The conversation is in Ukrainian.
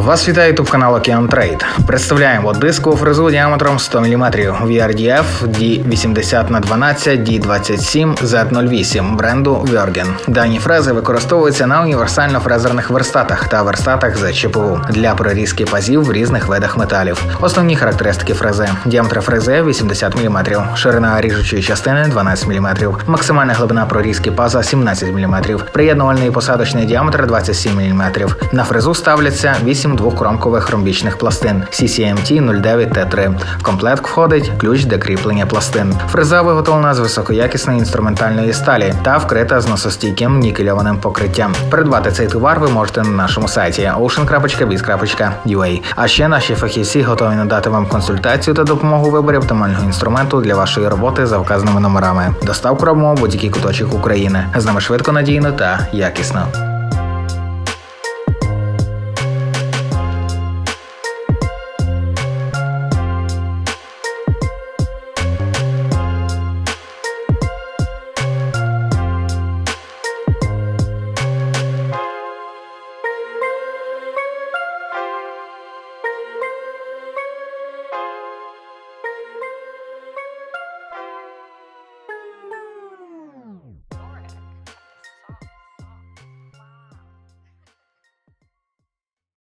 Вас вітає ютуб канал Океан Трейд. Представляємо дискову фрезу діаметром 100 мм VRDF D80 на 12 D27 Z08 бренду Vergen. Дані фрези використовуються на універсально-фрезерних верстатах та верстатах з ЧПУ для прорізки пазів в різних видах металів. Основні характеристики фрези: діаметр фрези 80 мм, ширина ріжучої частини 12 мм, максимальна глибина прорізки паза 17 мм, приєднувальний посадочний діаметр 27 мм. На фрезу ставляться 8 двохкромкових ромбічних пластин CCMT 09 T3. В комплект входить ключ для кріплення пластин. Фреза виготовлена з високоякісної інструментальної сталі та вкрита зносостійким нікельованим покриттям. Придбати цей товар ви можете на нашому сайті ocean.biz.ua. А ще наші фахівці готові надати вам консультацію та допомогу виборі оптимального інструменту для вашої роботи за вказаними номерами. Доставку робимо будь-який куточок України. З нами швидко, надійно та якісно.